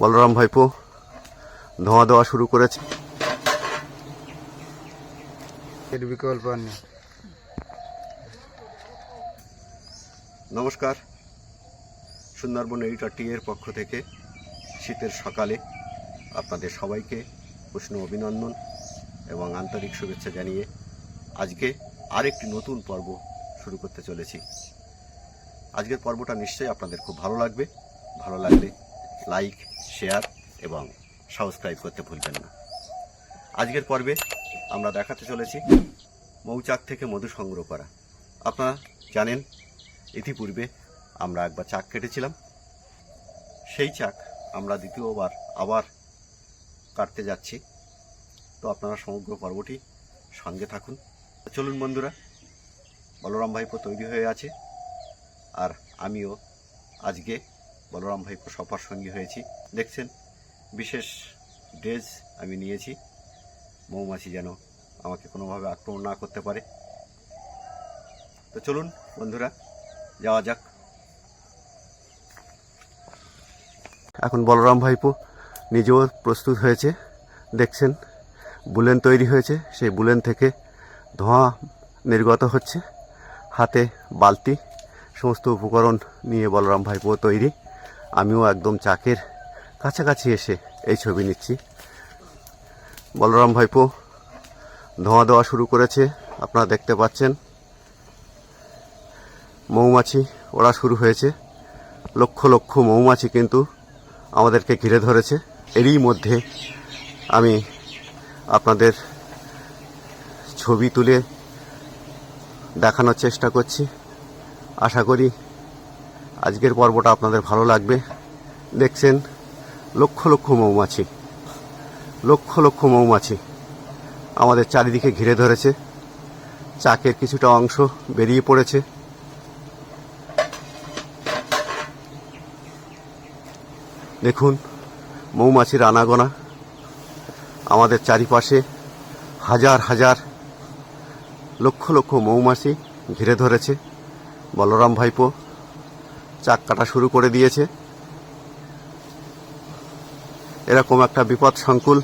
বলরাম ভাইপো ধোঁয়া দেওয়া শুরু করেছে। এর বিকল্প নেই। নমস্কার। সুন্দরবন এডিটর টি এর পক্ষ থেকে শীতের সকালে আপনাদের সবাইকে উষ্ণ অভিনন্দন এবং আন্তরিক শুভেচ্ছা জানিয়ে আজকে আরেকটি নতুন পর্ব শুরু করতে চলেছি। আজকের পর্বটা নিশ্চয়ই আপনাদের খুব ভালো লাগবে। ভালো লাগলে লাইক শেয়ার এবং সাবস্ক্রাইব করতে ভুলবেন না। আজকের পর্বে আমরা দেখাতে চলেছি মৌচাক থেকে মধু সংগ্রহ করা। আপনারা জানেন, ইতিপূর্বে আমরা একবার চাক কেটেছিলাম। সেই চাক আমরা দ্বিতীয়বার আবার কাটতে যাচ্ছি। তো আপনারা সমগ্র পর্বটি সঙ্গে থাকুন। চলুন বন্ধুরা, বলরাম ভাইপো তৈরি হয়ে আছে। আর আমিও আজকে বলরাম ভাইপো সফর সঙ্গী হয়েছি। দেখছেন, বিশেষ ড্রেস আমি নিয়েছি। মৌমাছি যেন আমাকে কোনোভাবে আক্রমণ না করতে পারে। তো চলুন, বন্ধুরা, যাওয়া যাক। এখন বলরাম ভাইপো নিজেও প্রস্তুত হয়েছে। দেখছেন, বুলেন তৈরি হয়েছে। সেই বুলেন থেকে ধোঁয়া নির্গত হচ্ছে। হাতে বালতি, সমস্ত উপকরণ নিয়ে বলরাম ভাইপো তৈরি। আমিও একদম চাকের কাছাকাছি এসে এই ছবি নিচ্ছি। বলরাম ভাইপো, ধোঁয়া দেওয়া শুরু করেছে, আপনারা দেখতে পাচ্ছেন। মৌমাছি ওরা শুরু হয়েছে। লক্ষ লক্ষ মৌমাছি কিন্তু আমাদেরকে ঘিরে ধরেছে। এরই মধ্যে আমি আপনাদের ছবি তুলে দেখানোর চেষ্টা করছি। আশা করি আজকের পর্বটা আপনাদের ভালো লাগবে। দেখছেন, লক্ষ লক্ষ মৌমাছি, লক্ষ লক্ষ মৌমাছি আমাদের চারিদিকে ঘিরে ধরেছে। চাকের কিছুটা অংশ বেরিয়ে পড়েছে। দেখুন মৌমাছির আনাগোনা আমাদের চারিপাশে হাজার হাজার, লক্ষ লক্ষ মৌমাছি ঘিরে ধরেছে। বলরাম ভাইপো চাক কাটা শুরু করে দিয়েছে। এরকম একটা বিপদ সংকুল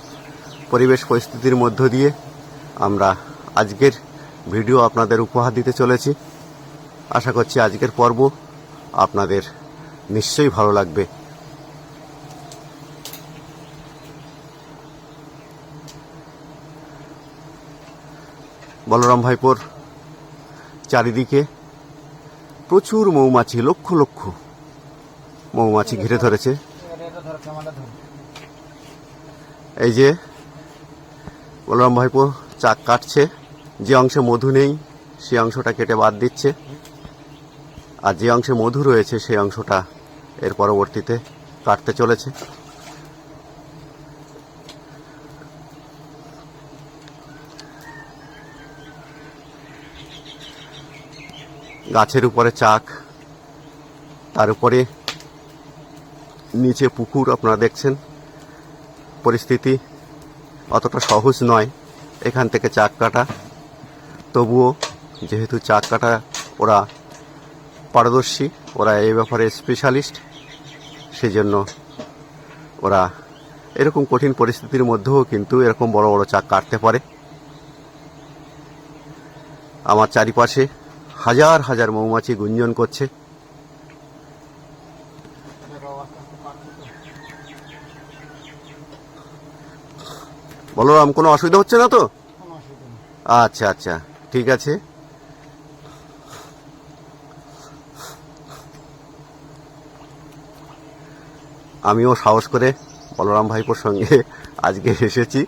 পরিবেশ পরিস্থিতির মধ্য দিয়ে আমরা আজকের ভিডিও আপনাদের উপহার দিতে চলেছি। আশা করছি আজকের পর্ব আপনাদের নিশ্চয়ই ভালো লাগবে। বলরাম ভাইপোর চারিদিকে প্রচুর মৌমাছি, লক্ষ লক্ষ মৌমাছি ঘিরে ধরেছে। এই যে, বলরাম ভাইপো চাক কাটছে, যে অংশে মধু নেই, সে অংশটা কেটে বাদ দিচ্ছে। আর যে অংশে মধু রয়েছে, সেই অংশটা এর পরবর্তীতে কাটতে চলেছে। গাছের উপরে চাক, তার উপরে নিচে পুকুর, আপনারা দেখছেন। পরিস্থিতি অতটা সহজ নয়, এখান থেকে চাক কাটা। তবুও যেহেতু চাক কাটা, ওরা পারদর্শী, ওরা এই ব্যাপারে স্পেশালিস্ট সেজন্য ওরা এরকম কঠিন পরিস্থিতির মধ্যেও কিন্তু এরকম বড় বড় চাক কাটতে পারে। আমার চারিপাশে হাজার হাজার মৌমাছি গুঞ্জন করছে। বলরাম, কোনো অসুবিধা হচ্ছে না তো? আচ্ছা আচ্ছা ঠিক আছে। আমিও সাহস করে বলরাম ভাইপোর সঙ্গে আজকে এসেছি।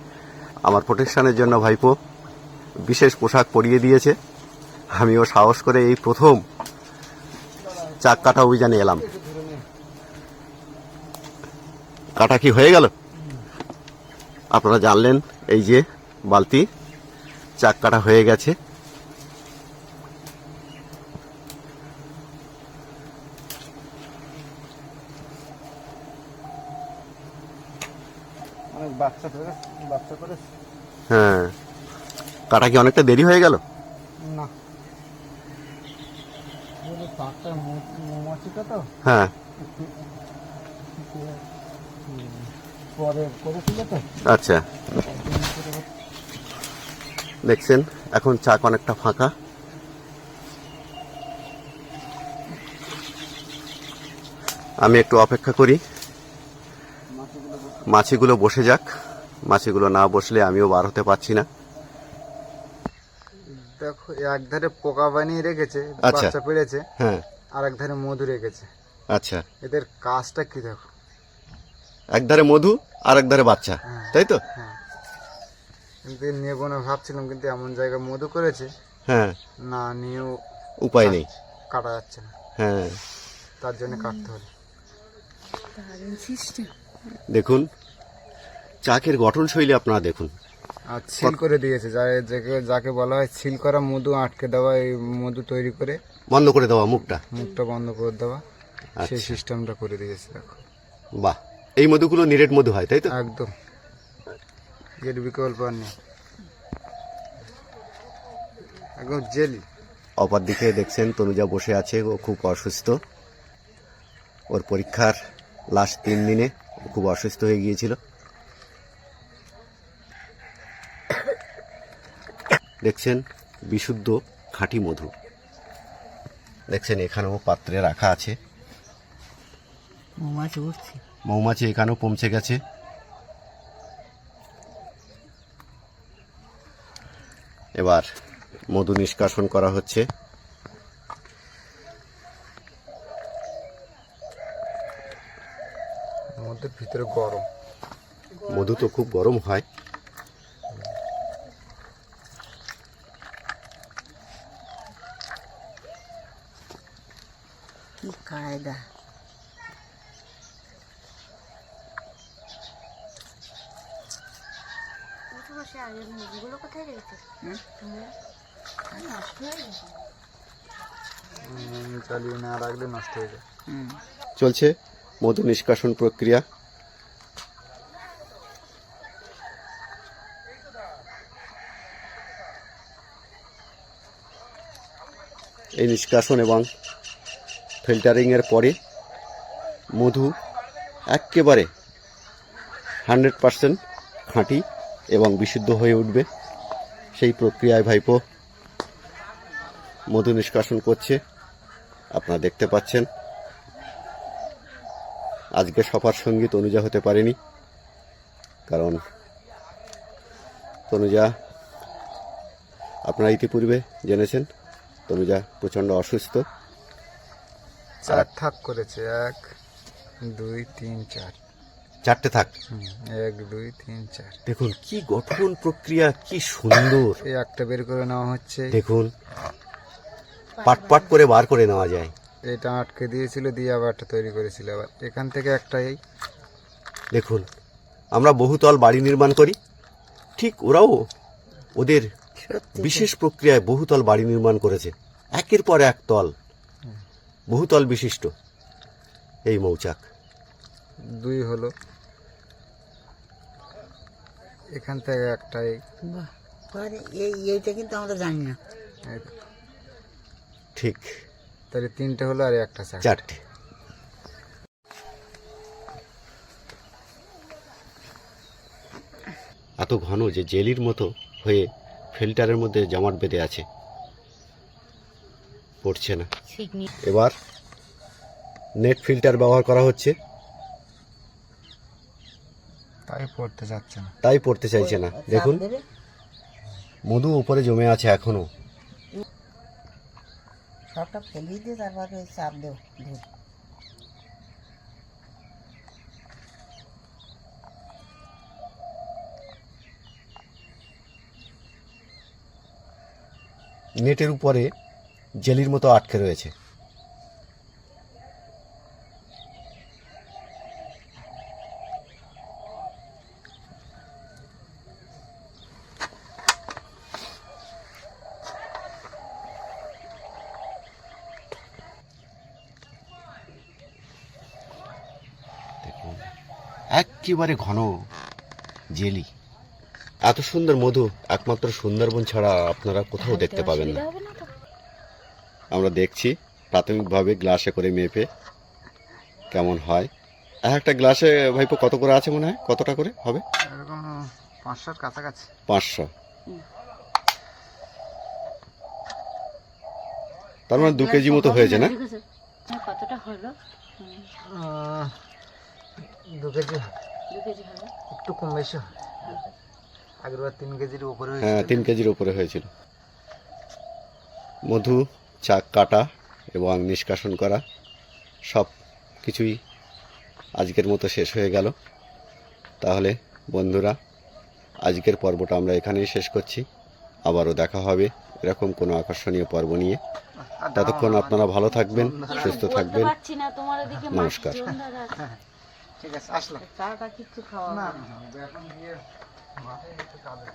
আমার প্রোটেকশনের জন্য ভাইপো বিশেষ পোশাক পরিয়ে দিয়েছে। আমিও সাহস করে এই প্রথম চাক কাটা অভিযানে এলাম। কাটা কি হয়ে গেল? আপনারা জানলেন এই যে বালতি চাক কাটা হয়ে গেছে। করে হ্যাঁ। কাটা কি অনেকটা দেরি হয়ে গেল না তারটা মৌমাছিটা তো হ্যাঁ। আচ্ছা। দেখছেন এখন চাক অনেকটা ফাঁকা। আমি একটু অপেক্ষা করি। মাছিগুলো বসে যাক। মাছিগুলো না বসলে আমিও বার হতে পারছি না। দেখো এক ধারে পোকা বানিয়ে রেখেছে আচ্ছা। বাচ্চা পেড়েছে। হ্যাঁ। আর এক ধারে মধু রেখেছে। আচ্ছা। এদের কাজটা কি দেখো? একধারে মধু আর একধারে বাচ্চা হ্যাঁ। তাই তো? হ্যাঁ। কিন্তু নেব না ভাবছিলাম কিন্তু এমন জায়গায় মধু করেছে হ্যাঁ। না নিয়েও উপায় নেই। কাটা যাচ্ছে না। হ্যাঁ। তার জন্য কাটতে হলো দেখুন চাকের গঠন শৈলী আপনারা দেখুন। আর সিল করে দিয়েছে। যা- যাকে যাকে বলা হয় সিল করা মধু আটকে দেওয়া এই মধু তৈরি করে বন্ধ করে দেওয়া মুখটা? মুখটা বন্ধ করে দেওয়া সেই আচ্ছা। সিস্টেমটা করে দিয়েছে দেখো। বাহ। এই মধুগুলো নিরেট মধু হয় তাই তো? একদম। এর বিকল্প আর নেই। একদম জেলি। অপর দিকে দেখছেন তনুজা বসে আছে ও খুব অসুস্থ। ওর পরীক্ষার লাস্ট তিন দিনে খুব অসুস্থ হয়ে গিয়েছিল। দেখছেন বিশুদ্ধ খাঁটি মধু। দেখছেন এখানেও পাত্রে রাখা আছে। মৌমাছি উঠছে। মৌমাছি এখানেও পৌঁছে গেছে। এবার মধু নিষ্কাশন করা হচ্ছে। ভিতরে গরম। মধু তো খুব গরম হয়। না রাখলে নষ্ট হয়ে চলছে মধু নিষ্কাশন প্রক্রিয়া। এই নিষ্কাশন এবং ফিল্টারিংয়ের পরে মধু একেবারে হান্ড্রেড পারসেন্ট খাঁটি এবং বিশুদ্ধ হয়ে উঠবে। সেই প্রক্রিয়ায় ভাইপো মধু নিষ্কাশন করছে। আপনারা দেখতে পাচ্ছেন। আজকে সফার সংগীত তনুজা হতে পারেনি। কারণ তনুজা আপনারা ইতিপূর্বে জেনেছেন তনুজা প্রচণ্ড অসুস্থ। চার থাক করেছে। এক দুই তিন চার। চারটে থাক। এক দুই তিন চার। দেখুন কি গঠন প্রক্রিয়া কি সুন্দর। এই একটা বের করে নেওয়া হচ্ছে। দেখুন পাট পাট করে বার করে নেওয়া যায়। এটা আটকে দিয়েছিল দিয়ে আবার একটা তৈরি করেছিল আবার। এখান থেকে একটা এই দেখুন আমরা বহুতল বাড়ি নির্মাণ করি। ঠিক ওরাও ওদের বিশেষ প্রক্রিয়ায় বহুতল বাড়ি নির্মাণ করেছে। একের পর এক তল। বহুতল বিশিষ্ট। এই মৌচাক। দুই হলো। এখান থেকে একটা এই বাহ পরে এই এইটা কিন্তু আমরা জানি না। ঠিক। তাহলে তিনটে হলো আর একটা চার। চারটে। এত ঘন যে জেলির মতো হয়ে ফিল্টারের মধ্যে জমাট বেঁধে আছে। পড়ছে না। এবার নেট ফিল্টার ব্যবহার করা হচ্ছে। তাই পড়তে যাচ্ছে না। তাই পড়তে চাইছে না। দেখুন। মধু উপরে জমে আছে এখনও। সবটা ফেলিয়ে দিয়ে তারপরে চাপ দেব দুধ নেটের উপরে জেলির মতো আটকে রয়েছে দেখুন একেবারে ঘন জেলি। এত সুন্দর মধু একমাত্র সুন্দরবন ছাড়া আপনারা কোথাও দেখতে পাবেন না। আমরা দেখছি প্রাথমিকভাবে গ্লাসে করে মেপে কেমন হয়। এক একটা গ্লাসে ভাইপো কত করে আছে মনে হয়? কতটা করে হবে? পাঁচশোর কাছাকাছি। পাঁচশো। তার মানে দু কেজি মতো হয়েছে না? কতটা হলো? দু কেজি দু কেজি হবে একটু কম বেশি হয়। আগের বার তিন কেজির উপরে হ্যাঁ হয়েছিল তিন কেজির উপরে হয়েছিল। মধু চাক কাটা এবং নিষ্কাশন করা সব কিছুই আজকের মতো শেষ হয়ে গেল। তাহলে বন্ধুরা আজকের পর্বটা আমরা এখানেই শেষ করছি। আবারও দেখা হবে এরকম কোনো আকর্ষণীয় পর্ব নিয়ে। ততক্ষণ আপনারা ভালো থাকবেন সুস্থ থাকবেন। নমস্কার। ঠিক আছে আসলাম। চাটা কিচ্ছু খাওয়া না এখন গিয়ে মাঠে একটু কাজের।